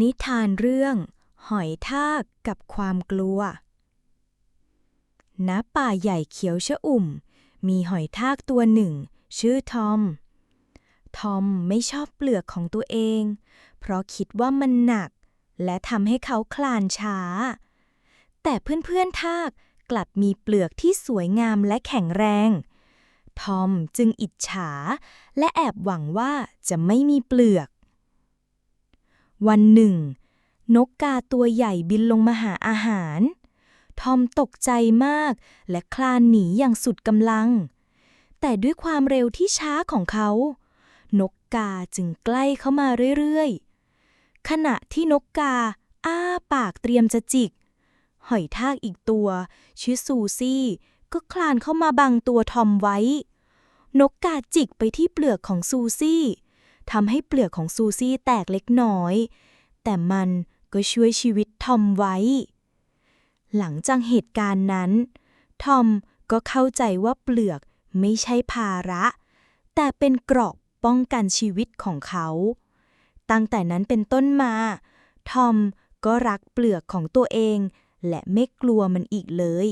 นิทานเรื่องหอยทากกับความกลัว ณ ป่าใหญ่เขียวชอุ่ม มีหอยทากตัวหนึ่ง ชื่อทอม ทอมไม่ชอบเปลือกของตัวเอง เพราะคิดว่ามันหนัก และทำให้เขาคลานช้า แต่เพื่อนๆทากกลับมีเปลือกที่สวยงามและแข็งแรง ทอมจึงอิจฉา และแอบหวังว่าจะไม่มีเปลือก วันหนึ่ง นกกาตัวใหญ่บินลงมาหาอาหาร ทอมตกใจมากและคลานหนีอย่างสุดกำลัง แต่ด้วยความเร็วที่ช้าของเขา นกกาจึงใกล้เข้ามาเรื่อยๆ ขณะที่นกกาอ้าปากเตรียมจะจิก หอยทากอีกตัว ชื่อซูซี่ก็คลานเข้ามาบังตัวทอมไว้ นกกาจิกไปที่เปลือกของซูซี่ ทำให้เปลือกของซูซี่แตกเล็กน้อย แต่มันก็ช่วยชีวิตทอมไว้ หลังจากเหตุการณ์นั้น ทอมก็เข้าใจว่าเปลือกไม่ใช่ภาระ แต่เป็นเกราะป้องกันชีวิตของเขา ตั้งแต่นั้นเป็นต้นมา ทอมก็รักเปลือกของตัวเอง และไม่กลัวมันอีกเลย